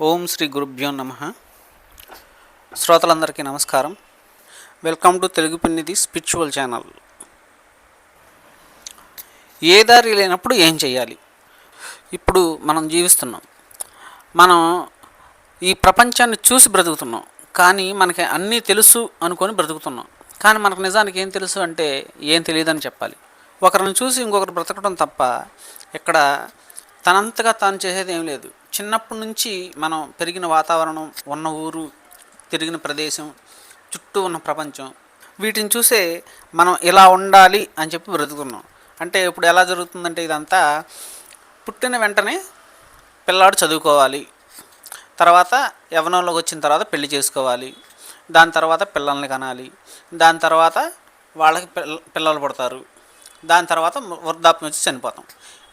ఓం శ్రీ గురుభ్యో నమ. శ్రోతలందరికీ నమస్కారం. వెల్కమ్ టు తెలుగు పిన్నిది స్పిరిచువల్ ఛానల్. ఏ దారి లేనప్పుడు ఏం చేయాలి ఇప్పుడు మనం జీవిస్తున్నాం. మనం ఈ ప్రపంచాన్ని చూసి బ్రతుకుతున్నాం. కానీ మనకి అన్నీ తెలుసు అనుకొని బ్రతుకుతున్నాం. కానీ మనకు నిజానికి ఏం తెలుసు అంటే ఏం తెలియదని చెప్పాలి. ఒకరిని చూసి ఇంకొకరు బ్రతకడం తప్ప ఇక్కడ తనంతగా తాను చేసేది ఏం లేదు. చిన్నప్పటి నుంచి మనం పెరిగిన వాతావరణం ఉన్న ఊరు తిరిగిన ప్రదేశం చుట్టూ ఉన్న ప్రపంచం వీటిని చూసే మనం ఇలా ఉండాలి అని చెప్పి బ్రతుకున్నాం. అంటే ఇప్పుడు ఎలా జరుగుతుందంటే ఇదంతా పుట్టిన వెంటనే పిల్లాడు చదువుకోవాలి. తర్వాత యవనంలోకి వచ్చిన తర్వాత పెళ్ళి చేసుకోవాలి. దాని తర్వాత పిల్లల్ని కనాలి. దాని తర్వాత వాళ్ళకి పిల్ల పిల్లలు పుడతారు. దాని తర్వాత వృద్ధాప్యం వచ్చి చనిపోతాం.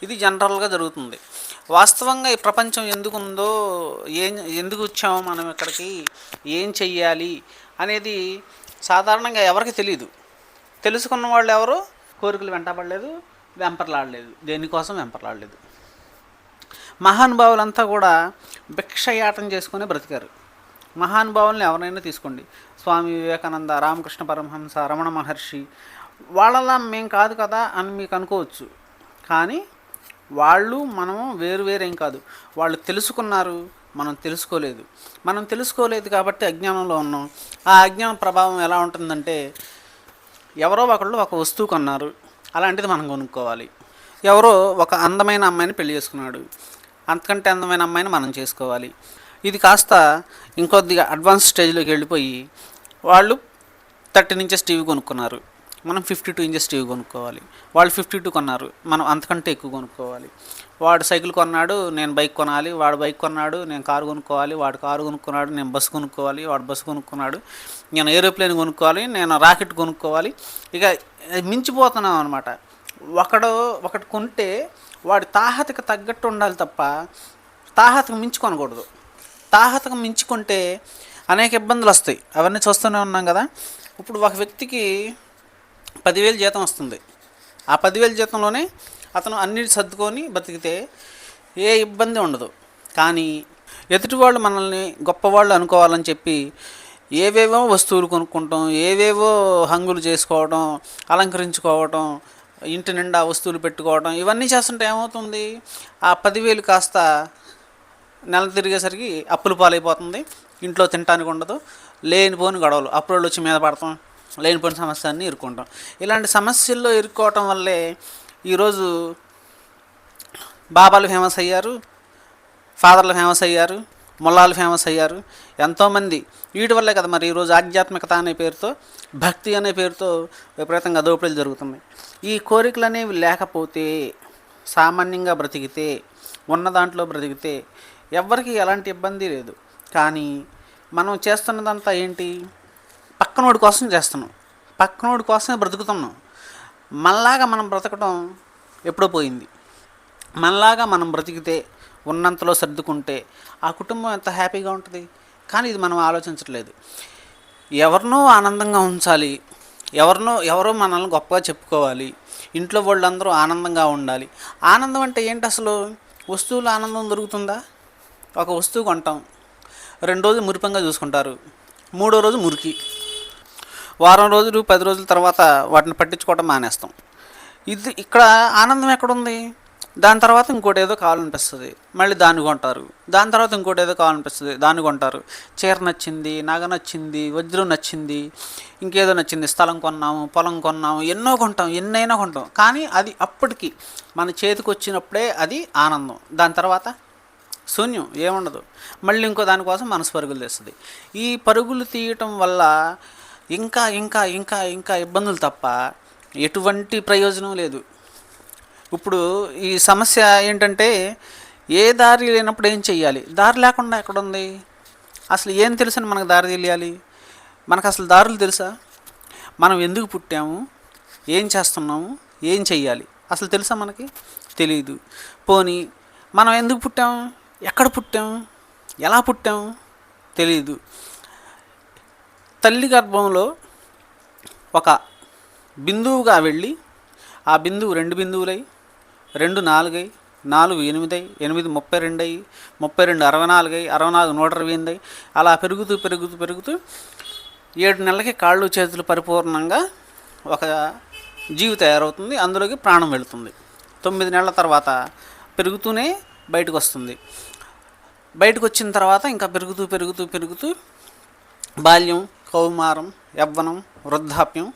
ఇది జనరల్గా జరుగుతుంది. వాస్తవంగా ఈ ప్రపంచం ఎందుకు ఉందో ఏం ఎందుకు వచ్చామో మనం ఇక్కడికి ఏం చెయ్యాలి అనేది సాధారణంగా ఎవరికి తెలియదు తెలుసుకున్న వాళ్ళు ఎవరు? కోరికలు వెంటబడలేదు వెంపర్లాడలేదు. దేనికోసం వెంపర్లాడలేదు? మహానుభావులంతా కూడా భిక్షయాటం చేసుకుని బ్రతికారు. మహానుభావుల్ని ఎవరైనా తీసుకోండి. స్వామి వివేకానంద రామకృష్ణ పరమహంస రమణ మహర్షి వాళ్ళలా మేం కాదు కదా అని మీకు అనుకోవచ్చు. కానీ వాళ్ళు మనం వేరు వేరేం కాదు. వాళ్ళు తెలుసుకున్నారు మనం తెలుసుకోలేదు. మనం తెలుసుకోలేదు కాబట్టి అజ్ఞానంలో ఉన్నాం. ఆ అజ్ఞానం ప్రభావం ఎలా ఉంటుందంటే ఎవరో ఒకళ్ళు ఒక వస్తువు కొన్నారు. అలాంటిది మనం కొనుక్కోవాలి. ఎవరో ఒక అందమైన అమ్మాయిని పెళ్ళి చేసుకున్నాడు. అంతకంటే అందమైన అమ్మాయిని మనం చేసుకోవాలి. ఇది కాస్త ఇంకొద్దిగా అడ్వాన్స్ స్టేజ్లోకి వెళ్ళిపోయి వాళ్ళు థర్టీ ఇంచెస్ టీవీ కొనుక్కున్నారు. మనం ఫిఫ్టీ టూ ఇంచెస్ టీవీ కొనుక్కోవాలి. వాళ్ళు ఫిఫ్టీ టూ కొన్నారు. మనం అంతకంటే ఎక్కువ కొనుక్కోవాలి. వాడు సైకిల్ కొన్నాడు నేను బైక్ కొనాలి. వాడు బైక్ కొన్నాడు నేను కారు కొనుక్కోవాలి. వాడు కారు కొనుక్కున్నాడు నేను బస్సు కొనుక్కోవాలి. వాడు బస్సు కొనుక్కున్నాడు. నేను ఏరోప్లేన్ కొనుక్కోవాలి. నేను రాకెట్ కొనుక్కోవాలి. ఇక మించిపోతున్నాం అనమాట ఒకడు ఒకటి కొంటే వాడి తాహతకి తగ్గట్టు ఉండాలి తప్ప తాహతకు మించి కొనకూడదు. తాహతకు మించి కొంటే అనేక ఇబ్బందులు వస్తాయి. అవన్నీ చూస్తూనే ఉన్నాం కదా. ఇప్పుడు ఒక వ్యక్తికి పదివేలు జీతం వస్తుంది. ఆ పదివేల జీతంలోనే అతను అన్నిటి సర్దుకొని బతికితే ఏ ఇబ్బంది ఉండదు. కానీ ఎదుటివాళ్ళు మనల్ని గొప్పవాళ్ళు అనుకోవాలని చెప్పి ఏవేవో వస్తువులు కొనుక్కుంటాం ఏవేవో హంగులు చేసుకోవడం అలంకరించుకోవడం ఇంటి నిండా వస్తువులు పెట్టుకోవడం ఇవన్నీ చేస్తుంటే ఏమవుతుంది? ఆ పదివేలు కాస్త నెల తిరిగేసరికి అప్పులు పాలైపోతుంది. ఇంట్లో తినటానికి ఉండదు. లేనిపోని గొడవలు. అప్పులు వచ్చి మీద పడతాం. లేనిపోయిన సమస్య అన్నీ ఇరుక్కుంటాం ఇలాంటి సమస్యల్లో ఇరుక్కోవటం వల్లే ఈరోజు బాబాలు ఫేమస్ అయ్యారు ఫాదర్లు ఫేమస్ అయ్యారు ముల్లాలు ఫేమస్ అయ్యారు ఎంతోమంది. వీటి వల్లే కదా మరి ఈరోజు ఆధ్యాత్మికత అనే పేరుతో భక్తి అనే పేరుతో విపరీతంగా దోపిడీలు జరుగుతున్నాయి. ఈ కోరికలు అనేవి లేకపోతే సామాన్యంగా బ్రతికితే ఉన్న దాంట్లో బ్రతికితే ఎవరికి ఎలాంటి ఇబ్బంది లేదు. కానీ మనం చేస్తున్నదంతా ఏంటి? పక్కనోడి కోసం చేస్తున్నాం. పక్కనోడి కోసమే బ్రతుకుతున్నాం. మనలాగా మనం బ్రతకడం ఎప్పుడో పోయింది. మనలాగా మనం బ్రతికితే ఉన్నంతలో సర్దుకుంటే ఆ కుటుంబం ఎంత హ్యాపీగా ఉంటుంది? కానీ ఇది మనం ఆలోచించట్లేదు. ఎవరినో ఆనందంగా ఉంచాలి. ఎవరినో ఎవరో మనల్ని గొప్పగా చెప్పుకోవాలి. ఇంట్లో వాళ్ళందరూ ఆనందంగా ఉండాలి. ఆనందం అంటే ఏంటి అసలు? వస్తువులు ఆనందం దొరుకుతుందా? ఒక వస్తువు కొంటాం. రెండు రోజులు మురిపంగా చూసుకుంటారు. మూడో రోజు మురికి. వారం రోజులు పది రోజుల తర్వాత వాటిని పట్టించుకోవడం మానేస్తాం. ఇది ఇక్కడ ఆనందం ఎక్కడుంది? దాని తర్వాత ఇంకోటి ఏదో కావాలనిపిస్తుంది. మళ్ళీ దాన్ని కొంటారు. దాని తర్వాత ఇంకోటి ఏదో కావాలనిపిస్తుంది. దాన్ని కొంటారు. చీర నచ్చింది నగ నచ్చింది వజ్రం నచ్చింది ఇంకేదో నచ్చింది. స్థలం కొన్నాము పొలం కొన్నాము ఎన్నో కొంటాం ఎన్నైనా కొంటాం. కానీ అది అప్పటికి మన చేతికి వచ్చినప్పుడే అది ఆనందం. దాని తర్వాత శూన్యం ఏముండదు. మళ్ళీ ఇంకో దానికోసం మనసు పరుగులు తెస్తుంది. ఈ పరుగులు తీయటం వల్ల ఇంకా ఇంకా ఇంకా ఇంకా ఇబ్బందులు తప్ప ఎటువంటి ప్రయోజనం లేదు. ఇప్పుడు ఈ సమస్య ఏంటంటే ఏ దారి లేనప్పుడు ఏం చెయ్యాలి? దారి లేకుండా ఎక్కడ ఉంది అసలు ఏం తెలుసని మనకు దారి తెలియాలి? మనకు అసలు దారులు తెలుసా? మనం ఎందుకు పుట్టాము? ఏం చేస్తున్నాము? ఏం చెయ్యాలి? అసలు తెలుసా మనకి? తెలియదు పోనీ మనం ఎందుకు పుట్టాము? ఎక్కడ పుట్టాము? ఎలా పుట్టాము? తెలియదు తల్లి గర్భంలో ఒక బిందువుగా వెళ్ళి ఆ బిందువు రెండు బిందువులై రెండు నాలుగై నాలుగు ఎనిమిది ఎనిమిది ముప్పై రెండు అయ్యి ముప్పై రెండు అరవై నాలుగు అయ్యి అరవై నాలుగు నూట ఇరవై ఎనిమిది అలా పెరుగుతూ పెరుగుతూ పెరుగుతూ ఏడు నెలలకి కాళ్ళు చేతులు పరిపూర్ణంగా ఒక జీవి తయారవుతుంది. అందులోకి ప్రాణం వెళుతుంది. తొమ్మిది నెలల తర్వాత పెరుగుతూనే బయటకు వస్తుంది బయటకు వచ్చిన తర్వాత ఇంకా పెరుగుతూ పెరుగుతూ పెరుగుతూ బాల్యం కౌమారం యవ్వనం వృద్ధాప్యం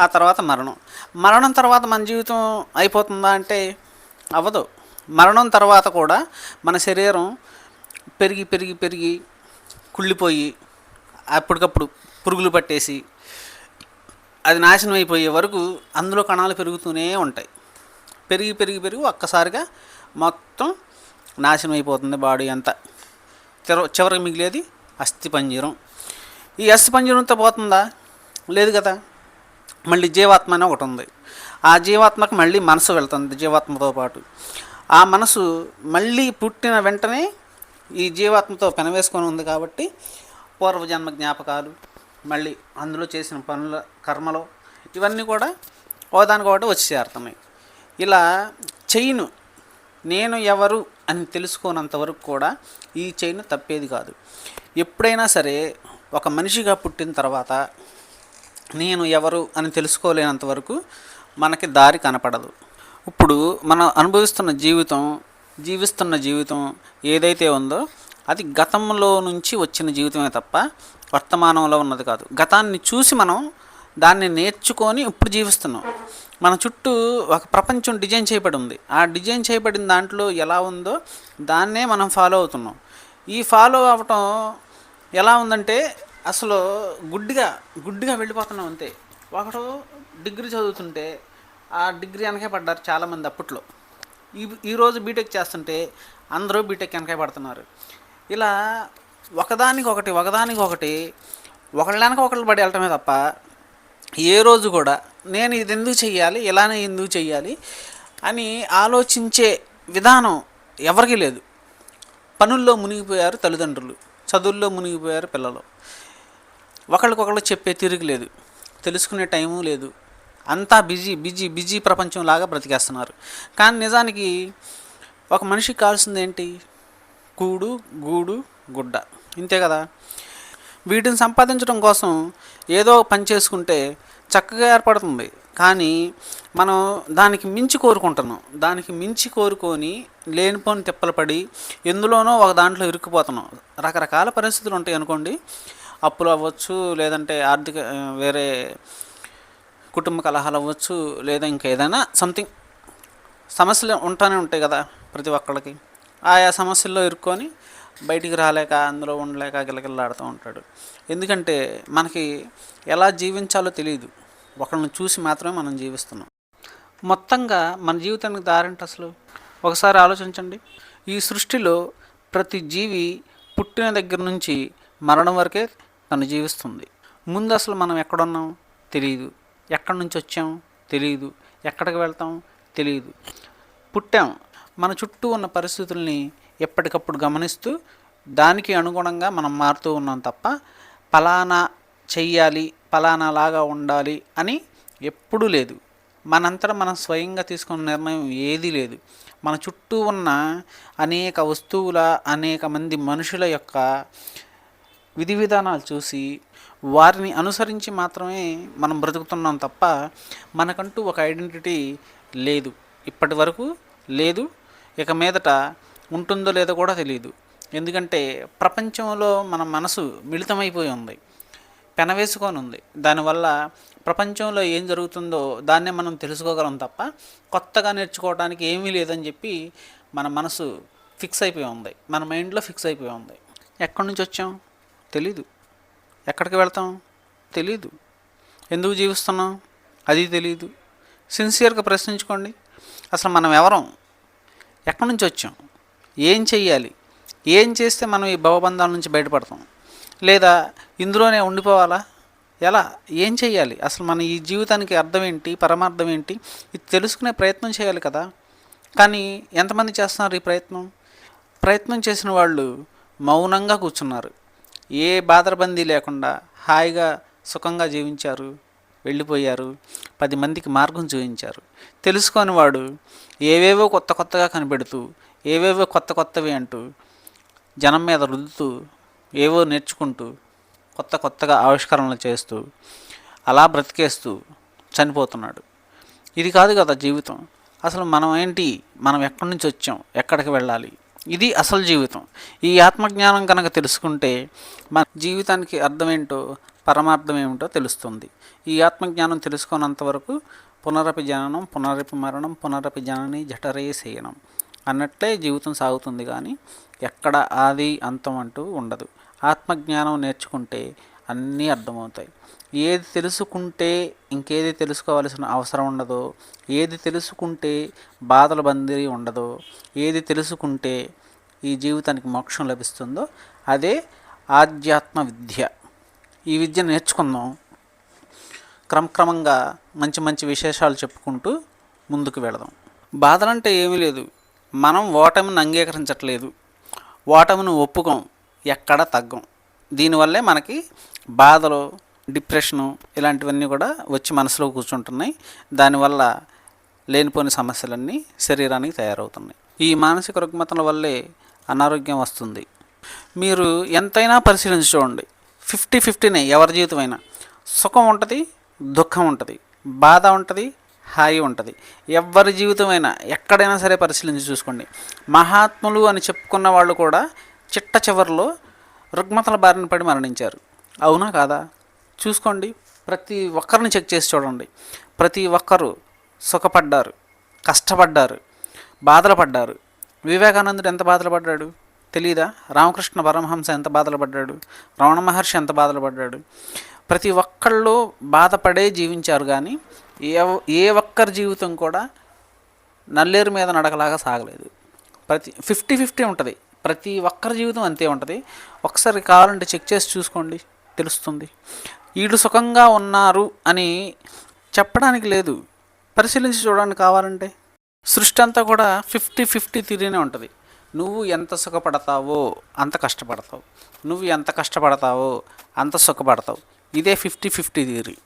ఆ తర్వాత మరణం. మరణం తర్వాత మన జీవితం అయిపోతుందా అంటే అవ్వదు. మరణం తర్వాత కూడా మన శరీరం పెరిగి పెరిగి పెరిగి కుళ్ళిపోయి అప్పటికప్పుడు పురుగులు పట్టేసి అది నాశనం అయిపోయే వరకు అందులో కణాలు పెరుగుతూనే ఉంటాయి. పెరిగి పెరిగి పెరిగి ఒక్కసారిగా మొత్తం నాశనం అయిపోతుంది బాడీ అంతా. చివ చివరికి మిగిలేది అస్థిపంజీరం ఈ అస్థిపంజరంతో పోతుందా? లేదు కదా. మళ్ళీ జీవాత్మ అనే ఒకటి ఉంది. ఆ జీవాత్మకు మళ్ళీ మనసు వెళ్తుంది జీవాత్మతో పాటు. ఆ మనసు మళ్ళీ పుట్టిన వెంటనే ఈ జీవాత్మతో పెనవేసుకొని ఉంది కాబట్టి పూర్వజన్మ జ్ఞాపకాలు మళ్ళీ అందులో చేసిన పనుల కర్మలు ఇవన్నీ కూడా ఒకదానికొకటి వచ్చి చేరుతున్నాయి ఇలా చైను నేను ఎవరు అని తెలుసుకోనంత వరకు కూడా ఈ చైన్ తప్పేది కాదు. ఎప్పుడైనా సరే ఒక మనిషిగా పుట్టిన తర్వాత నేను ఎవరు అని తెలుసుకోలేనంత వరకు మనకి దారి కనపడదు. ఇప్పుడు మనం అనుభవిస్తున్న జీవితం జీవిస్తున్న జీవితం ఏదైతే ఉందో అది గతంలో నుంచి వచ్చిన జీవితమే తప్ప వర్తమానంలో ఉన్నది కాదు. గతాన్ని చూసి మనం దాన్ని నేర్చుకొని ఇప్పుడు జీవిస్తున్నాం. మన చుట్టూ ఒక ప్రపంచం డిజైన్ చేయబడి ఉంది ఆ డిజైన్ చేయబడిన దాంట్లో ఎలా ఉందో దాన్నే మనం ఫాలో అవుతున్నాం. ఈ ఫాలో అవ్వటం ఎలా ఉందంటే అసలు గుడ్డిగా గుడ్డిగా వెళ్ళిపోతున్నాం అంతే. ఒకడు డిగ్రీ చదువుతుంటే ఆ డిగ్రీ వెనకే పడ్డారు చాలామంది అప్పట్లో. ఈ ఈరోజు బీటెక్ చేస్తుంటే అందరూ బీటెక్ వెనకే పడుతున్నారు. ఇలా ఒకదానికి ఒకటి ఒకదానికి ఒకటి ఒకళ్ళ వెనక ఒకళ్ళు పడి వెళ్ళటమే తప్ప ఏ రోజు కూడా నేను ఇది ఎందుకు చెయ్యాలి ఇలానే ఎందుకు చెయ్యాలి అని ఆలోచించే విధానం ఎవరికీ లేదు. పనుల్లో మునిగిపోయారు తల్లిదండ్రులు. చదువుల్లో మునిగిపోయారు పిల్లలు. ఒకళ్ళకొకళ్ళు చెప్పే తిరిగి లేదు. తెలుసుకునే టైము లేదు. అంతా బిజీ బిజీ బిజీ ప్రపంచంలాగా బ్రతికేస్తున్నారు. కానీ నిజానికి ఒక మనిషికి కావాల్సింది ఏంటి కూడు గూడు గుడ్డ. ఇంతే కదా? వీటిని సంపాదించడం కోసం ఏదో పని చేసుకుంటే చక్కగా ఏర్పడుతుంది. కానీ మనం దానికి మించి కోరుకుంటున్నాం. దానికి మించి కోరుకొని లేనిపోని తిప్పలు పడి ఎందులోనో ఒక దాంట్లో ఇరుక్కుపోతున్నాం. రకరకాల పరిస్థితులు ఉంటాయి అనుకోండి. అప్పులు అవ్వచ్చు లేదంటే ఆర్థిక వేరే కుటుంబ కలహాలు అవ్వచ్చు లేదా ఇంకేదైనా సంథింగ్ సమస్యలు ఉంటానే ఉంటాయి కదా ప్రతి ఒక్కళ్ళకి. ఆయా సమస్యల్లో ఇరుక్కొని బయటికి రాలేక అందులో ఉండలేక గిలగిల్లాడుతూ ఉంటాడు. ఎందుకంటే మనకి ఎలా జీవించాలో తెలియదు. ఒకరిని చూసి మాత్రమే మనం జీవిస్తున్నాం. మొత్తంగా మన జీవితానికి దారంటే అసలు? ఒకసారి ఆలోచించండి. ఈ సృష్టిలో ప్రతి జీవి పుట్టిన దగ్గర నుంచి మరణం వరకే తను జీవిస్తుంది. ముందు అసలు మనం ఎక్కడున్నాం? తెలియదు ఎక్కడి నుంచి వచ్చాం? తెలియదు ఎక్కడికి వెళ్తాం? తెలియదు పుట్టాం. మన చుట్టూ ఉన్న పరిస్థితుల్ని ఎప్పటికప్పుడు గమనిస్తూ దానికి అనుగుణంగా మనం మారుతూ ఉన్నాం తప్ప పలానా చెయ్యాలి పలానా లాగా ఉండాలి అని ఎప్పుడూ లేదు. మనంతటా మనం స్వయంగా తీసుకున్న నిర్ణయం ఏదీ లేదు. మన చుట్టూ ఉన్న అనేక వస్తువుల అనేక మంది మనుషుల యొక్క విధి విధానాలు చూసి వారిని అనుసరించి మాత్రమే మనం బ్రతుకుతున్నాం తప్ప మనకంటూ ఒక ఐడెంటిటీ లేదు. ఇప్పటి వరకు లేదు. ఇక మీదట ఉంటుందో లేదో కూడా తెలియదు ఎందుకంటే ప్రపంచంలో మన మనసు మిళితమైపోయి ఉంది. పెనవేసుకొని ఉంది దానివల్ల ప్రపంచంలో ఏం జరుగుతుందో దాన్నే మనం తెలుసుకోగలం తప్ప కొత్తగా నేర్చుకోవడానికి ఏమీ లేదని చెప్పి మన మనసు ఫిక్స్ అయిపోయి ఉంది. మన మైండ్లో ఫిక్స్ అయిపోయి ఉంది. ఎక్కడి నుంచి వచ్చాం? తెలీదు. ఎక్కడికి వెళ్తాం? తెలీదు. ఎందుకు జీవిస్తున్నాం? అది తెలీదు. సిన్సియర్గా ప్రశ్నించుకోండి. అసలు మనం ఎవరం? ఎక్కడి నుంచి వచ్చాం? ఏం చెయ్యాలి? ఏం చేస్తే మనం ఈ భవబంధాల నుంచి బయటపడతాం? లేదా ఇందులోనే ఉండిపోవాలా? ఎలా? ఏం చేయాలి అసలు మన ఈ జీవితానికి అర్థం ఏంటి పరమార్థం ఏంటి ఇది తెలుసుకునే ప్రయత్నం చేయాలి కదా. కానీ ఎంతమంది చేస్తున్నారు ఈ ప్రయత్నం? ప్రయత్నం చేసిన వాళ్ళు మౌనంగా కూర్చున్నారు. ఏ బాధరబందీ లేకుండా హాయిగా సుఖంగా జీవించారు వెళ్ళిపోయారు పది మందికి మార్గం చూపించారు. తెలుసుకొని వాడు ఏవేవో కొత్త కొత్తగా కనిపెడుతూ ఏవేవో కొత్త కొత్తవి అంటూ జనం మీద రుద్దుతూ ఏవో నేర్చుకుంటూ కొత్త కొత్తగా ఆవిష్కరణలు చేస్తూ అలా బ్రతికేస్తూ చనిపోతున్నాడు. ఇది కాదు కదా జీవితం. అసలు మనం ఏంటి? మనం ఎక్కడి నుంచి వచ్చాం? ఎక్కడికి వెళ్ళాలి? ఇది అసలు జీవితం. ఈ ఆత్మజ్ఞానం కనుక తెలుసుకుంటే మన జీవితానికి అర్థమేంటో పరమార్థం ఏమిటో తెలుస్తుంది. ఈ ఆత్మజ్ఞానం తెలుసుకున్నంత వరకు పునరపి జననం పునరపి మరణం పునరపి జనని జఠరే శయనం అన్నట్లే జీవితం సాగుతుంది కానీ ఎక్కడ ఆది అంతం అంటూ ఉండదు. ఆత్మజ్ఞానం నేర్చుకుంటే అన్నీ అర్థమవుతాయి. ఏది తెలుసుకుంటే ఇంకేది తెలుసుకోవాల్సిన అవసరం ఉండదో ఏది తెలుసుకుంటే బాధల బందీ ఉండదో ఏది తెలుసుకుంటే ఈ జీవితానికి మోక్షం లభిస్తుందో అదే ఆధ్యాత్మ విద్య. ఈ విద్య నేర్చుకుందాం. క్రమక్రమంగా మంచి మంచి విశేషాలు చెప్పుకుంటూ ముందుకు వెళదాం. బాధలంటే ఏమీ లేదు. మనం ఓటమిని అంగీకరించట్లేదు. ఓటమిని ఒప్పుకోం. ఎక్కడ తగ్గం. దీనివల్లే మనకి బాధలు డిప్రెషను ఇలాంటివన్నీ కూడా వచ్చి మనసులో కూర్చుంటున్నాయి. దానివల్ల లేనిపోని సమస్యలన్నీ శరీరానికి తయారవుతున్నాయి. ఈ మానసిక రుగ్మతల వల్లే అనారోగ్యం వస్తుంది. మీరు ఎంతైనా పరిశీలించి చూడండి. ఫిఫ్టీ ఫిఫ్టీనే ఎవరి జీవితమైనా. సుఖం ఉంటుంది దుఃఖం ఉంటుంది బాధ ఉంటుంది హాయి ఉంటుంది. ఎవరి జీవితమైనా ఎక్కడైనా సరే పరిశీలించి చూసుకోండి. మహాత్ములు అని చెప్పుకున్న వాళ్ళు కూడా చిట్ట చివరిలో రుగ్మతల బారిన పడి మరణించారు. అవునా కాదా? చూసుకోండి. ప్రతి ఒక్కరిని చెక్ చేసి చూడండి. ప్రతి ఒక్కరు సుఖపడ్డారు కష్టపడ్డారు బాధలు పడ్డారు వివేకానందుడు ఎంత బాధలు పడ్డాడు తెలీదా? రామకృష్ణ పరమహంస ఎంత బాధలు పడ్డాడు రమణ మహర్షి ఎంత బాధలు పడ్డాడు ప్రతి ఒక్కళ్ళు బాధపడే జీవించారు కానీ ఏ ఏ ఒక్కరి జీవితం కూడా నల్లేరు మీద నడకలాగా సాగలేదు. ప్రతి ఫిఫ్టీ ఫిఫ్టీ ఉంటుంది. ప్రతి ఒక్కరి జీవితం అంతే ఉంటుంది. ఒకసారి కావాలంటే చెక్ చేసి చూసుకోండి తెలుస్తుంది. వీళ్ళు సుఖంగా ఉన్నారు అని చెప్పడానికి లేదు. పరిశీలించి చూడండి కావాలంటే. సృష్టి అంతా కూడా ఫిఫ్టీ ఫిఫ్టీ తీరీనే ఉంటుంది. నువ్వు ఎంత సుఖపడతావో అంత కష్టపడతావు. నువ్వు ఎంత కష్టపడతావో అంత సుఖపడతావు. ఇదే ఫిఫ్టీ ఫిఫ్టీ థీరీ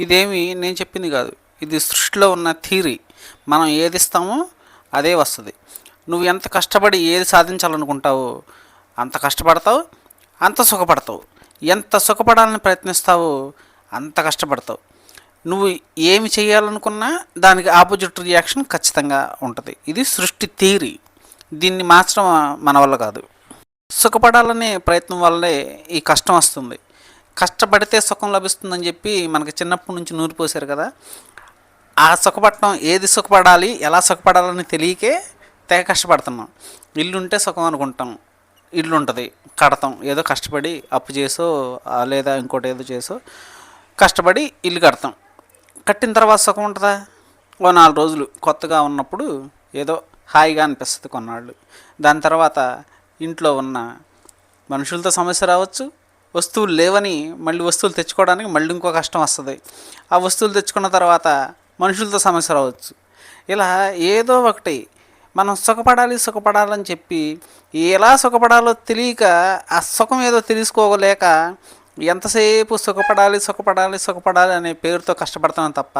ఇదేమి నేను చెప్పింది కాదు. ఇది సృష్టిలో ఉన్న థీరీ మనం ఏది ఇస్తామో అదే వస్తుంది. నువ్వు ఎంత కష్టపడి ఏది సాధించాలనుకుంటావో అంత కష్టపడతావు అంత సుఖపడతావు. ఎంత సుఖపడాలని ప్రయత్నిస్తావో అంత కష్టపడతావు. నువ్వు ఏమి చేయాలనుకున్నా దానికి ఆపోజిట్ రియాక్షన్ ఖచ్చితంగా ఉంటుంది. ఇది సృష్టి థియరీ. దీన్ని మార్చడం మన వల్ల కాదు. సుఖపడాలనే ప్రయత్నం వల్లే ఈ కష్టం వస్తుంది. కష్టపడితే సుఖం లభిస్తుందని చెప్పి మనకి చిన్నప్పటి నుంచి నూరిపోసారు కదా. ఆ సుఖపడటం ఏది సుఖపడాలి ఎలా సుఖపడాలని తెలియకే తెగ కష్టపడుతున్నాం. ఇల్లు ఉంటే సుఖం అనుకుంటాం. ఇల్లు ఉంటుంది కడతాం. ఏదో కష్టపడి అప్పు చేసో లేదా ఇంకోటి ఏదో చేసో కష్టపడి ఇల్లు కడతాం. కట్టిన తర్వాత సుఖం ఉంటుందా? ఓ నాలుగు రోజులు కొత్తగా ఉన్నప్పుడు ఏదో హాయిగా అనిపిస్తుంది కొన్నాళ్ళు. దాని తర్వాత ఇంట్లో ఉన్న మనుషులతో సమస్య రావచ్చు. వస్తువులు లేవని మళ్ళీ వస్తువులు తెచ్చుకోవడానికి మళ్ళీ ఇంకో కష్టం వస్తుంది. ఆ వస్తువులు తెచ్చుకున్న తర్వాత మనుషులతో సమస్య రావచ్చు. ఇలా ఏదో ఒకటి మనం సుఖపడాలి సుఖపడాలని చెప్పి ఎలా సుఖపడాలో తెలియక ఆ సుఖం ఏదో తెలుసుకోలేక ఎంతసేపు సుఖపడాలి సుఖపడాలి సుఖపడాలి అనే పేరుతో కష్టపడుతున్నాం తప్ప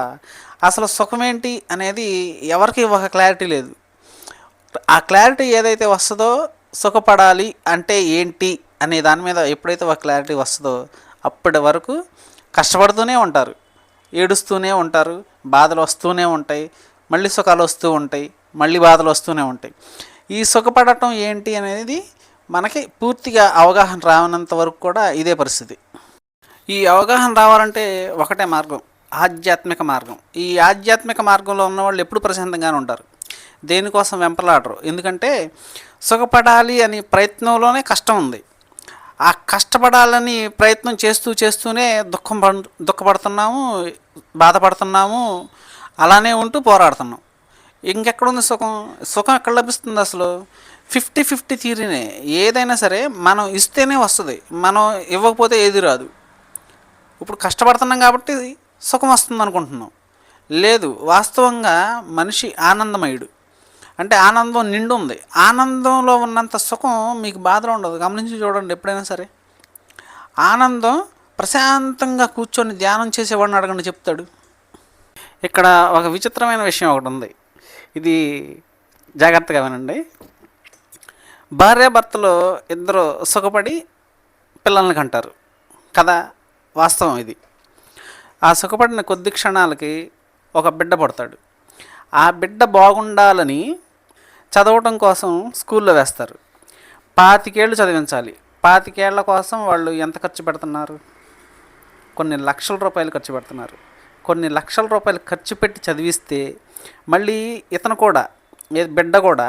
అసలు సుఖమేంటి అనేది ఎవరికి ఒక క్లారిటీ లేదు. ఆ క్లారిటీ ఏదైతే వస్తుందో సుఖపడాలి అంటే ఏంటి అనే దాని మీద ఎప్పుడైతే ఒక క్లారిటీ వస్తుందో అప్పటి వరకు కష్టపడుతూనే ఉంటారు. ఏడుస్తూనే ఉంటారు బాధలు వస్తూనే ఉంటాయి మళ్ళీ సుఖాలు వస్తూ ఉంటాయి. మళ్ళీ బాధలు వస్తూనే ఉంటాయి. ఈ సుఖపడటం ఏంటి అనేది మనకి పూర్తిగా అవగాహన రావనంత వరకు కూడా ఇదే పరిస్థితి. ఈ అవగాహన రావాలంటే ఒకటే మార్గం ఆధ్యాత్మిక మార్గం. ఈ ఆధ్యాత్మిక మార్గంలో ఉన్న వాళ్ళు ఎప్పుడు ప్రశాంతంగానే ఉంటారు. దేనికోసం వెంపలాడరు? ఎందుకంటే సుఖపడాలి అని ప్రయత్నంలోనే కష్టం ఉంది. ఆ కష్టపడాలని ప్రయత్నం చేస్తూ చేస్తూనే దుఃఖం దుఃఖపడుతున్నాము బాధపడుతున్నాము అలానే ఉంటూ పోరాడుతున్నాం. ఇంకెక్కడుంది సుఖం? సుఖం ఎక్కడ లభిస్తుంది అసలు? ఫిఫ్టీ ఫిఫ్టీ థీరీనే ఏదైనా సరే మనం ఇస్తేనే వస్తుంది. మనం ఇవ్వకపోతే ఏది రాదు. ఇప్పుడు కష్టపడుతున్నాం కాబట్టి సుఖం వస్తుంది అనుకుంటున్నాం. లేదు వాస్తవంగా మనిషి ఆనందమయుడు. అంటే ఆనందం నిండు ఉంది. ఆనందంలో ఉన్నంత సుఖం మీకు బాధలో ఉండదు. గమనించి చూడండి ఎప్పుడైనా సరే. ఆనందం ప్రశాంతంగా కూర్చొని ధ్యానం చేసేవాడిని అడగండి చెప్తాడు. ఇక్కడ ఒక విచిత్రమైన విషయం ఒకటి ఉంది. ఇది జాగ్రత్తగా వినండి. భార్యాభర్తలు ఇద్దరు సుఖపడి పిల్లల్ని కంటారు. కదా వాస్తవం ఇది. ఆ సుఖపడిన కొద్ది క్షణాలకి ఒక బిడ్డ పడతాడు. ఆ బిడ్డ బాగుండాలని చదవటం కోసం స్కూల్లో వేస్తారు. పాతికేళ్ళు చదివించాలి. పాతికేళ్ళ కోసం వాళ్ళు ఎంత ఖర్చు పెడుతున్నారు? కొన్ని లక్షల రూపాయలు ఖర్చు పెడుతున్నారు. కొన్ని లక్షల రూపాయలు ఖర్చు పెట్టి చదివిస్తే మళ్ళీ ఇతను కూడా బిడ్డ కూడా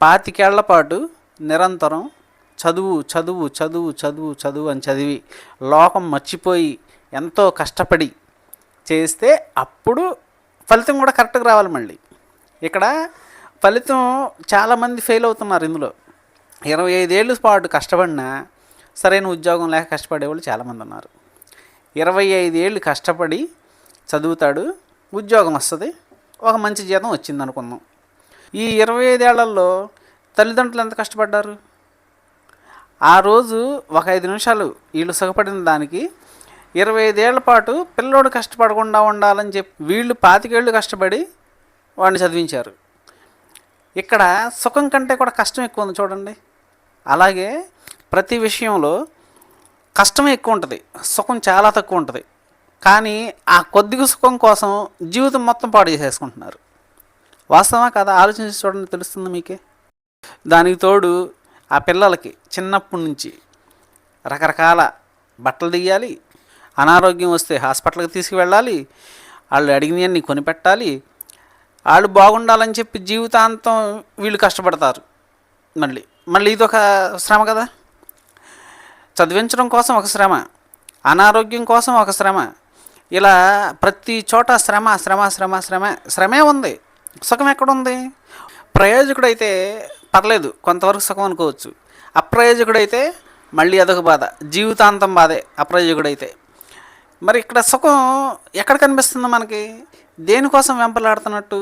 పాతికేళ్ళ పాటు నిరంతరం చదువు చదువు చదువు చదువు చదువు అని చదివి లోకం మర్చిపోయి ఎంతో కష్టపడి చేస్తే అప్పుడు ఫలితం కూడా కరెక్ట్గా రావాలి మళ్ళీ. ఇక్కడ ఫలితం చాలామంది ఫెయిల్ అవుతున్నారు ఇందులో. ఇరవై ఐదేళ్ళు పాటు కష్టపడినా సరైన ఉద్యోగం లేక కష్టపడేవాళ్ళు చాలామంది ఉన్నారు. ఇరవై ఐదేళ్ళు కష్టపడి చదువుతాడు ఉద్యోగం వస్తుంది ఒక మంచి జీతం వచ్చింది అనుకుందాం. ఈ ఇరవై ఐదేళ్ళలో తల్లిదండ్రులు ఎంత కష్టపడ్డారు? ఆ రోజు ఒక ఐదు నిమిషాలు వీళ్ళు సుఖపడిన దానికి ఇరవై ఐదేళ్ళ పాటు పిల్లోడు కష్టపడకుండా ఉండాలని చెప్పి వీళ్ళు పాతికేళ్ళు కష్టపడి వాడిని చదివించారు. ఇక్కడ సుఖం కంటే కూడా కష్టం ఎక్కువ ఉంది చూడండి. అలాగే ప్రతి విషయంలో కష్టం ఎక్కువ ఉంటుంది సుఖం చాలా తక్కువ ఉంటుంది. కానీ ఆ కొద్దిగా సుఖం కోసం జీవితం మొత్తం పాడు చేసేసుకుంటున్నారు. వాస్తవా కదా? ఆలోచించి చూడండి తెలుస్తుంది మీకే. దానికి తోడు ఆ పిల్లలకి చిన్నప్పటి నుంచి రకరకాల బట్టలు తీయాలి అనారోగ్యం వస్తే హాస్పిటల్కి తీసుకువెళ్ళాలి వాళ్ళు అడిగినవన్నీ కొనిపెట్టాలి వాళ్ళు బాగుండాలని చెప్పి జీవితాంతం వీళ్ళు కష్టపడతారు. మళ్ళీ మళ్ళీ ఇది ఒక శ్రమ కదా? చదివించడం కోసం ఒక శ్రమ అనారోగ్యం కోసం ఒక శ్రమ ఇలా ప్రతి చోట శ్రమ శ్రమ శ్రమ శ్రమ శ్రమే ఉంది. సుఖం ఎక్కడుంది? ప్రయోజకుడైతే పర్లేదు కొంతవరకు సుఖం అనుకోవచ్చు. అప్రయోజకుడైతే మళ్ళీ అదొక బాధ జీవితాంతం బాధే అప్రయోజకుడైతే. మరి ఇక్కడ సుఖం ఎక్కడ కనిపిస్తుంది మనకి? దేనికోసం వెంపలాడుతున్నట్టు?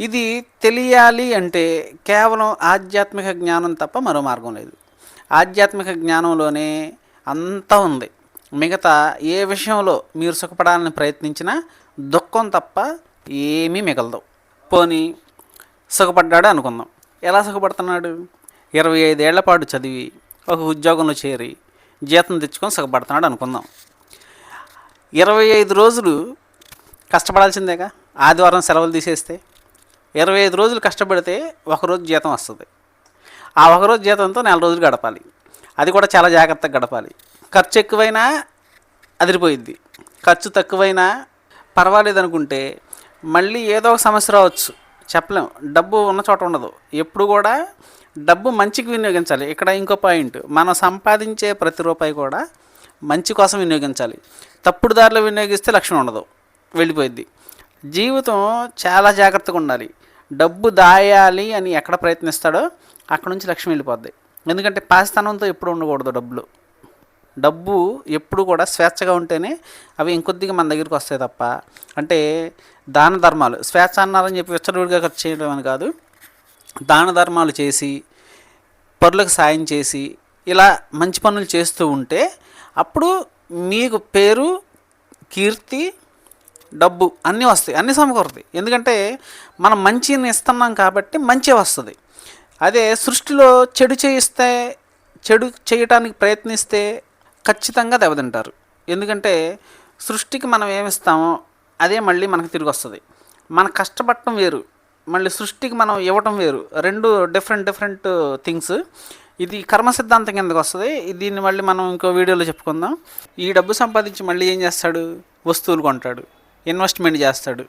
ఇది తెలియాలి అంటే కేవలం ఆధ్యాత్మిక జ్ఞానం తప్ప మరో మార్గం లేదు. ఆధ్యాత్మిక జ్ఞానంలోనే అంతా ఉంది. మిగతా ఏ విషయంలో మీరు సుఖపడాలని ప్రయత్నించినా దుఃఖం తప్ప ఏమీ మిగలదు. పోనీ సుఖపడ్డాడు అనుకుందాం. ఎలా సుఖపడుతున్నాడు? ఇరవై ఐదేళ్ళ పాటు చదివి ఒక ఉద్యోగంలో చేరి జీతం తెచ్చుకొని సుఖపడుతున్నాడు అనుకుందాం. ఇరవై ఐదు రోజులు కష్టపడాల్సిందేగా? ఆదివారం సెలవులు తీసేస్తే ఇరవై ఐదు రోజులు కష్టపడితే ఒకరోజు జీతం వస్తుంది. ఆ ఒకరోజు జీతంతో నెల రోజులు గడపాలి. అది కూడా చాలా జాగ్రత్తగా గడపాలి. ఖర్చు ఎక్కువైనా అదిరిపోయిద్ది. ఖర్చు తక్కువైనా పర్వాలేదు అనుకుంటే మళ్ళీ ఏదో ఒక సమస్య రావచ్చు. చెప్పలేం. డబ్బు ఉన్న చోట ఉండదు. ఎప్పుడు కూడా డబ్బు మంచికి వినియోగించాలి. ఇక్కడ ఇంకో పాయింట్. మనం సంపాదించే ప్రతి రూపాయి కూడా మంచి కోసం వినియోగించాలి. తప్పుడు దారిలో వినియోగిస్తే లక్ష్యం ఉండదు. వెళ్ళిపోయిద్ది. జీవితం చాలా జాగ్రత్తగా ఉండాలి. డబ్బు దాయాలి అని ఎక్కడ ప్రయత్నిస్తాడో అక్కడ నుంచి లక్ష్యం వెళ్ళిపోద్ది. ఎందుకంటే పాసితనంతో ఎప్పుడు ఉండకూడదు డబ్బులు. డబ్బు ఎప్పుడు కూడా స్వేచ్ఛగా ఉంటేనే అవి ఇంకొద్దిగా మన దగ్గరికి వస్తాయి తప్ప. అంటే దాన ధర్మాలు స్వేచ్ఛ అన్నారని చెప్పి విచ్చలవిడిగా ఖర్చు చేయడం అని కాదు. దాన ధర్మాలు చేసి పరులకు సాయం చేసి ఇలా మంచి పనులు చేస్తూ ఉంటే అప్పుడు మీకు పేరు కీర్తి డబ్బు అన్నీ వస్తాయి అన్నీ సమకూరుతాయి. ఎందుకంటే మనం మంచిని ఇస్తున్నాం కాబట్టి మంచి వస్తుంది. అదే సృష్టిలో చెడు చేయిస్తే చెడు చేయటానికి ప్రయత్నిస్తే ఖచ్చితంగా దెబ్బతింటారు. ఎందుకంటే సృష్టికి మనం ఏమిస్తామో అదే మళ్ళీ మనకు తిరిగి వస్తుంది మన కష్టపడటం వేరు మళ్ళీ సృష్టికి మనం ఇవ్వటం వేరు. రెండు డిఫరెంట్ డిఫరెంట్ థింగ్స్. ఇది కర్మ సిద్ధాంతం కిందకు వస్తుంది. దీన్ని మళ్ళీ మనం ఇంకో వీడియోలో చెప్పుకుందాం. ఈ డబ్బు సంపాదించి మళ్ళీ ఏం చేస్తాడు? వస్తువులు కొంటాడు. ఇన్వెస్ట్మెంట్ చేస్తాడు.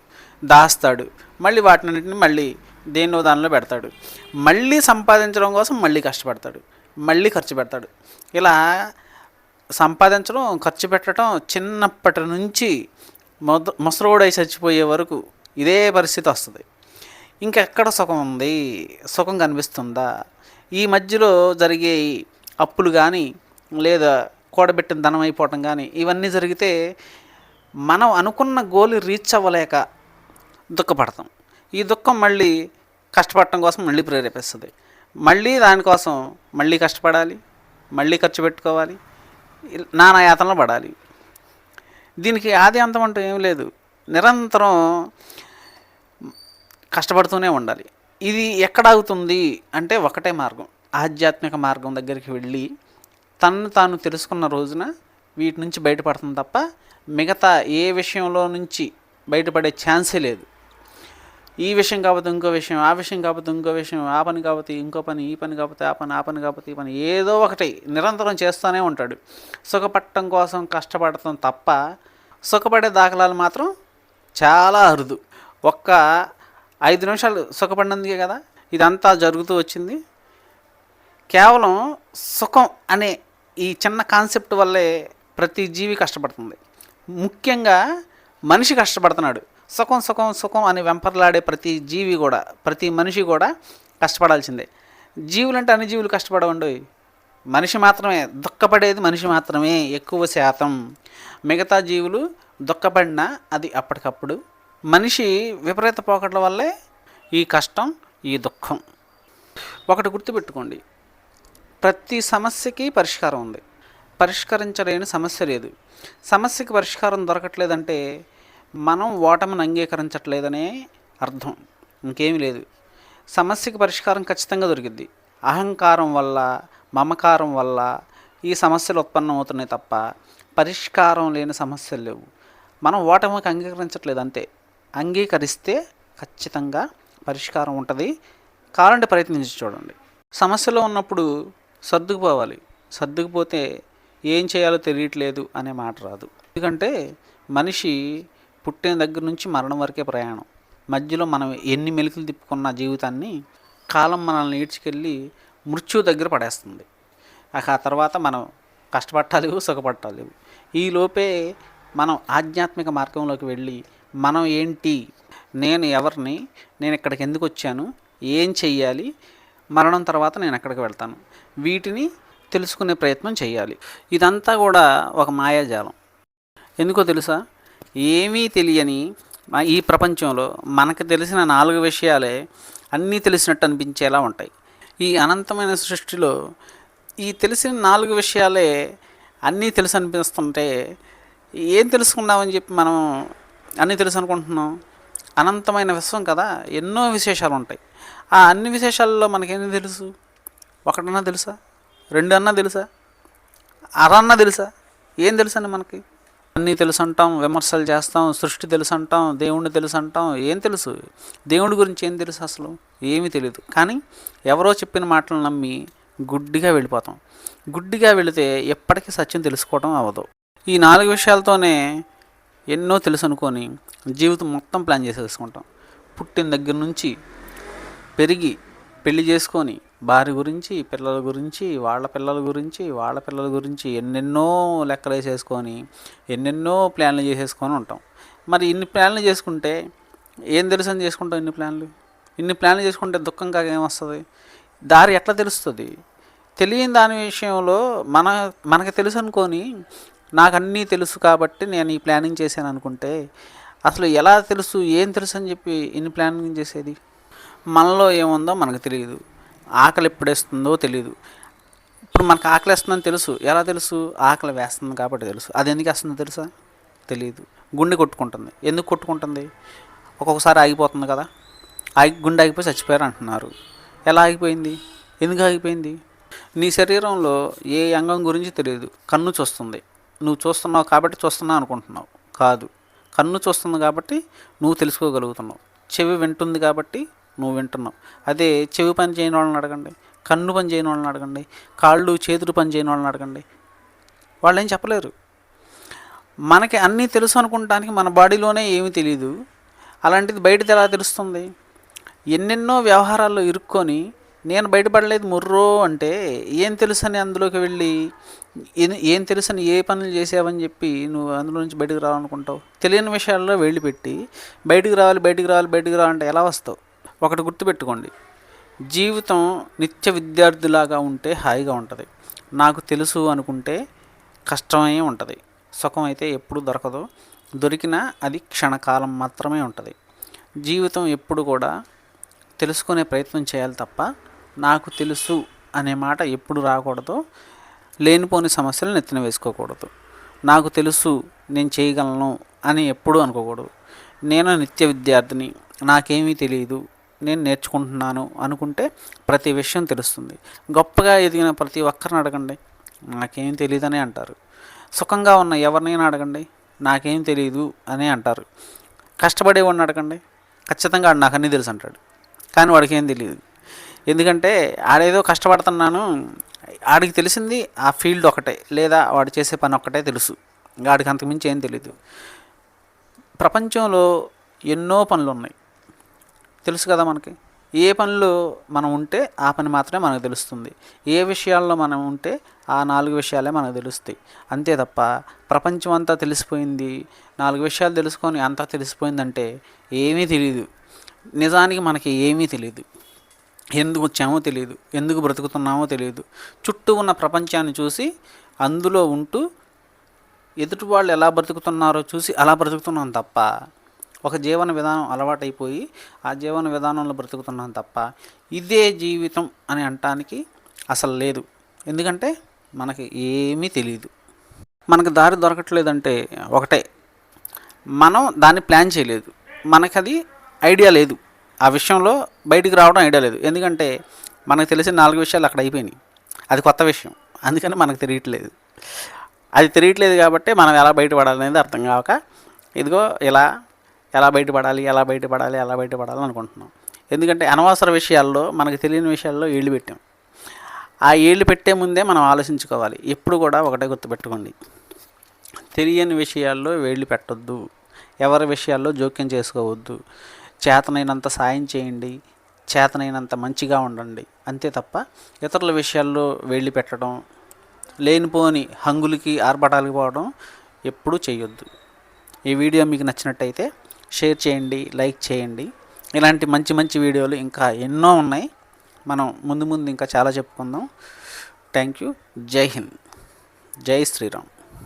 దాస్తాడు. మళ్ళీ వాటినన్నింటిని మళ్ళీ దేన్నో దానిలో పెడతాడు. మళ్ళీ సంపాదించడం కోసం మళ్ళీ కష్టపడతాడు. మళ్ళీ ఖర్చు పెడతాడు. ఇలా సంపాదించడం ఖర్చు పెట్టడం చిన్నప్పటి నుంచి మొద ముసలోడై చచ్చిపోయే వరకు ఇదే పరిస్థితి వస్తుంది. ఇంకెక్కడ సుఖం ఉంది? సుఖం కనిపిస్తుందా? ఈ మధ్యలో జరిగే అప్పులు కానీ లేదా కూడబెట్టిన ధనం అయిపోవటం కానీ ఇవన్నీ జరిగితే మనం అనుకున్న గోల్ రీచ్ అవ్వలేక దుఃఖపడతాం. ఈ దుఃఖం మళ్ళీ కష్టపడటం కోసం మళ్ళీ ప్రేరేపిస్తుంది. మళ్ళీ దానికోసం మళ్ళీ కష్టపడాలి మళ్ళీ ఖర్చు పెట్టుకోవాలి నానా యాతనలు పడాలి. దీనికి ఆది అంతం అంటూ ఏం లేదు. నిరంతరం కష్టపడుతూనే ఉండాలి. ఇది ఎక్కడ అవుతుంది అంటే ఒకటే మార్గం. ఆధ్యాత్మిక మార్గం దగ్గరికి వెళ్ళి తనను తాను తెలుసుకున్న రోజున వీటి నుంచి బయటపడుతుంది తప్ప మిగతా ఏ విషయంలో నుంచి బయటపడే ఛాన్సే లేదు. ఈ విషయం కాకపోతే ఇంకో విషయం ఆ విషయం కాకపోతే ఇంకో విషయం ఆ పని కాకపోతే ఇంకో పని ఈ పని కాకపోతే ఆ పని ఆ పని కాకపోతే ఈ పని ఏదో ఒకటి నిరంతరం చేస్తూనే ఉంటాడు. సుఖపట్టడం కోసం కష్టపడటం తప్ప సుఖపడే దాఖలాలు మాత్రం చాలా అరుదు. ఒక్క ఐదు నిమిషాలు సుఖపడినందుకే కదా ఇదంతా జరుగుతూ వచ్చింది. కేవలం సుఖం అనే ఈ చిన్న కాన్సెప్ట్ వల్లే ప్రతి జీవి కష్టపడుతుంది. ముఖ్యంగా మనిషి కష్టపడుతున్నాడు. సుఖం సుఖం సుఖం అని వెంపర్లాడే ప్రతి జీవి కూడా ప్రతి మనిషి కూడా కష్టపడాల్సిందే. జీవులు అంటే అన్ని జీవులు కష్టపడవండి. మనిషి మాత్రమే దుఃఖపడేది మనిషి మాత్రమే ఎక్కువ శాతం. మిగతా జీవులు దుఃఖపడినా అది అప్పటికప్పుడు. మనిషి విపరీత పోకట్ల వల్లే ఈ కష్టం ఈ దుఃఖం. ఒకటి గుర్తుపెట్టుకోండి. ప్రతి సమస్యకి పరిష్కారం ఉంది. పరిష్కరించలేని సమస్య లేదు. సమస్యకి పరిష్కారం దొరకట్లేదంటే మనం ఓటమిని అంగీకరించట్లేదనే అర్థం. ఇంకేమీ లేదు. సమస్యకి పరిష్కారం ఖచ్చితంగా దొరికిద్ది. అహంకారం వల్ల మమకారం వల్ల ఈ సమస్యలు ఉత్పన్నం అవుతున్నాయి తప్ప పరిష్కారం లేని సమస్యలు లేవు. మనం ఓటమికి అంగీకరించట్లేదు అంతే. అంగీకరిస్తే ఖచ్చితంగా పరిష్కారం ఉంటుంది. కావాలంటే ప్రయత్నించి చూడండి. సమస్యలో ఉన్నప్పుడు సర్దుకుపోవాలి. సర్దుకుపోతే ఏం చేయాలో తెలియట్లేదు అనే మాట రాదు. ఎందుకంటే మనిషి పుట్టిన దగ్గర నుంచి మరణం వరకే ప్రయాణం. మధ్యలో మనం ఎన్ని మెలికలు తిప్పుకున్న జీవితాన్ని కాలం మనల్ని ఈడ్చుకెళ్ళి మృత్యు దగ్గర పడేస్తుంది. ఆ తర్వాత మనం కష్టపట్టాలేవు సుఖపట్టాలి. ఈలోపే మనం ఆధ్యాత్మిక మార్గంలోకి వెళ్ళి మనం ఏంటి నేను ఎవరిని నేను ఇక్కడికి ఎందుకు వచ్చాను ఏం చెయ్యాలి మరణం తర్వాత నేను ఎక్కడికి వెళ్తాను వీటిని తెలుసుకునే ప్రయత్నం చేయాలి ఇదంతా కూడా ఒక మాయాజాలం. ఎందుకో తెలుసా? ఏమీ తెలియని ఈ ప్రపంచంలో మనకు తెలిసిన నాలుగు విషయాలే అన్నీ తెలిసినట్టు అనిపించేలా ఉంటాయి. ఈ అనంతమైన సృష్టిలో ఈ తెలిసిన నాలుగు విషయాలే అన్నీ తెలుసు అనిపిస్తుంటే ఏం తెలుసుకున్నామని చెప్పి మనం అన్నీ తెలుసు అనుకుంటున్నాం? అనంతమైన విశ్వం కదా ఎన్నో విశేషాలు ఉంటాయి. ఆ అన్ని విశేషాల్లో మనకేం తెలుసు? ఒకటన్నా తెలుసా? రెండు అన్నా తెలుసా? అరన్నా తెలుసా? ఏం తెలుసండి మనకి? అన్నీ తెలుసు అంటాం విమర్శలు చేస్తాం సృష్టి తెలుసు అంటాం దేవుణ్ణి తెలుసు అంటాం ఏం తెలుసు? దేవుడి గురించి ఏం తెలుసు అసలు? ఏమీ తెలియదు కానీ ఎవరో చెప్పిన మాటలు నమ్మి గుడ్డిగా వెళ్ళిపోతాం. గుడ్డిగా వెళితే ఎప్పటికీ సత్యం తెలుసుకోవడం అవ్వదు. ఈ నాలుగు విషయాలతోనే ఎన్నో తెలుసు అనుకొని జీవితం మొత్తం ప్లాన్ చేసేసుకుంటాం. పుట్టిన దగ్గర నుంచి పెరిగి పెళ్ళి చేసుకొని భార్య గురించి పిల్లల గురించి వాళ్ళ పిల్లల గురించి వాళ్ళ పిల్లల గురించి ఎన్నెన్నో లెక్కలు వేసేసుకొని ఎన్నెన్నో ప్లాన్లు చేసేసుకొని ఉంటాం. మరి ఇన్ని ప్లాన్లు చేసుకుంటే ఏం తెలుసు అని చేసుకుంటాం ఇన్ని ప్లాన్లు? ఇన్ని ప్లాన్లు చేసుకుంటే దుఃఖం కాక ఏమొస్తుంది? దారి ఎట్లా తెలుస్తుంది? తెలియని దాని విషయంలో మన మనకి తెలుసు అనుకొని నాకు అన్నీ తెలుసు కాబట్టి నేను ఈ ప్లానింగ్ చేశాను అనుకుంటే అసలు ఎలా తెలుసు? ఏం తెలుసు అని చెప్పి ఇన్ని ప్లానింగ్ చేసేది? మనలో ఏముందో మనకు తెలియదు. ఆకలి ఎప్పుడేస్తుందో తెలియదు ఇప్పుడు మనకు ఆకలి వేస్తుందని తెలుసు. ఎలా తెలుసు? ఆకలి వేస్తుంది కాబట్టి తెలుసు. అది ఎందుకు వేస్తుందో తెలుసా? తెలియదు గుండె కొట్టుకుంటుంది. ఎందుకు కొట్టుకుంటుంది? ఒక్కొక్కసారి ఆగిపోతుంది కదా. ఆగి గుండె ఆగిపోయి చచ్చిపోయారు అంటున్నారు. ఎలా ఆగిపోయింది? ఎందుకు ఆగిపోయింది? నీ శరీరంలో ఏ అంగం గురించి తెలియదు. కన్ను చూస్తుంది. నువ్వు చూస్తున్నావు కాబట్టి చూస్తున్నావు అనుకుంటున్నావు. కాదు. కన్ను చూస్తుంది కాబట్టి నువ్వు తెలుసుకోగలుగుతున్నావు. చెవి వింటుంది కాబట్టి నువ్వు వింటున్నావు. అదే చెవి పని చేయని వాళ్ళని అడగండి కన్ను పని చేయని వాళ్ళని అడగండి కాళ్ళు చేతులు పని చేయని వాళ్ళని అడగండి. వాళ్ళు ఏం చెప్పలేరు. మనకి అన్నీ తెలుసు అనుకుంటానికి మన బాడీలోనే ఏమీ తెలియదు అలాంటిది బయటది ఎలా తెలుస్తుంది? ఎన్నెన్నో వ్యవహారాల్లో ఇరుక్కొని నేను బయటపడలేదు ముర్రో అంటే ఏం తెలుసని అందులోకి వెళ్ళి ఏం- ఏం తెలుసని ఏ పనులు చేసావని చెప్పి నువ్వు అందులో నుంచి బయటకు రావాలనుకుంటావు? తెలియని విషయాల్లో వెళ్ళి పెట్టి బయటికి రావాలి బయటికి రావాలి బయటకు రావాలంటే ఎలా వస్తావు? ఒకటి గుర్తుపెట్టుకోండి. జీవితం నిత్య విద్యార్థిలాగా ఉంటే హాయిగా ఉంటుంది. నాకు తెలుసు అనుకుంటే కష్టమే ఉంటుంది. సుఖం అయితే ఎప్పుడు దొరకదు. దొరికినా అది క్షణకాలం మాత్రమే ఉంటుంది. జీవితం ఎప్పుడు కూడా తెలుసుకునే ప్రయత్నం చేయాలి తప్ప నాకు తెలుసు అనే మాట ఎప్పుడు రాకూడదు. లేనిపోని సమస్యలు నెత్తిన వేసుకోకూడదు. నాకు తెలుసు నేను చేయగలను అని ఎప్పుడూ అనుకోకూడదు. నేను నిత్య విద్యార్థిని. నాకేమీ తెలియదు. నేను నేర్చుకుంటున్నాను అనుకుంటే ప్రతి విషయం తెలుస్తుంది. గొప్పగా ఎదిగిన ప్రతి ఒక్కరిని అడగండి. నాకేం తెలియదని అంటారు. సుఖంగా ఉన్న ఎవరినైనా అడగండి. నాకేం తెలియదు అని అంటారు. కష్టపడేవాడిని అడగండి. ఖచ్చితంగా నాకు అన్నీ తెలుసు అంటాడు. కానీ వాడికి ఏం తెలియదు ఎందుకంటే ఆడేదో కష్టపడుతున్నాను ఆడికి తెలిసింది ఆ ఫీల్డ్ ఒకటే లేదా వాడు చేసే పని ఒక్కటే తెలుసు. ఆడికి అంతకుమించి ఏం తెలియదు ప్రపంచంలో ఎన్నో పనులు ఉన్నాయి. తెలుసు కదా మనకి. ఏ పనిలో మనం ఉంటే ఆ పని మాత్రమే మనకు తెలుస్తుంది. ఏ విషయాల్లో మనం ఉంటే ఆ నాలుగు విషయాలే మనకు తెలుస్తాయి. అంతే తప్ప ప్రపంచం అంతా తెలిసిపోయింది నాలుగు విషయాలు తెలుసుకొని అంతా తెలిసిపోయిందంటే ఏమీ తెలియదు నిజానికి మనకి ఏమీ తెలియదు ఎందుకు వచ్చామో తెలియదు ఎందుకు బ్రతుకుతున్నామో తెలియదు చుట్టూ ఉన్న ప్రపంచాన్ని చూసి అందులో ఉంటూ ఎదుటి వాళ్ళు ఎలా బ్రతుకుతున్నారో చూసి అలా బ్రతుకుతున్నాం తప్ప ఒక జీవన విధానం అలవాటైపోయి ఆ జీవన విధానంలో బ్రతుకుతున్నాం తప్ప ఇదే జీవితం అని అనటానికి అసలు లేదు. ఎందుకంటే మనకి ఏమీ తెలియదు మనకు దారి దొరకట్లేదంటే ఒకటే. మనం దాన్ని ప్లాన్ చేయలేదు. మనకి అది ఐడియా లేదు. ఆ విషయంలో బయటికి రావడం ఐడియా లేదు. ఎందుకంటే మనకు తెలిసిన నాలుగు విషయాలు అక్కడ అయిపోయినాయి. అది కొత్త విషయం. అందుకని మనకు తెలియట్లేదు. అది తెలియట్లేదు కాబట్టి మనం ఎలా బయటపడాలనేది అర్థం కాక ఇదిగో ఇలా ఎలా బయటపడాలి ఎలా బయటపడాలి ఎలా బయటపడాలి అనుకుంటున్నాం. ఎందుకంటే అనవసర విషయాల్లో మనకు తెలియని విషయాల్లో ఏళ్ళు పెట్టాం. ఆ ఏళ్ళు పెట్టే ముందే మనం ఆలోచించుకోవాలి. ఎప్పుడు కూడా ఒకటే గుర్తుపెట్టుకోండి. తెలియని విషయాల్లో వేళ్ళు పెట్టొద్దు. ఎవరి విషయాల్లో జోక్యం చేసుకోవద్దు. చేతనైనంత సాయం చేయండి. చేతనైనంత మంచిగా ఉండండి. అంతే తప్ప ఇతరుల విషయాల్లో వేళ్ళు పెట్టడం లేనిపోని హంగులకి ఆర్భటాలకి పోవడం ఎప్పుడూ చేయొద్దు ఈ వీడియో మీకు నచ్చినట్టయితే షేర్ చేయండి లైక్ చేయండి. ఇలాంటి మంచి మంచి వీడియోలు ఇంకా ఎన్నో ఉన్నాయి. మనం ముందు ముందు ఇంకా చాలా చెప్పుకుందాం. థ్యాంక్ యూ జై హింద్. జై శ్రీరామ్.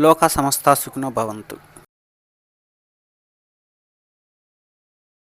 లోక సంస్థ సుఖినో భవంతు.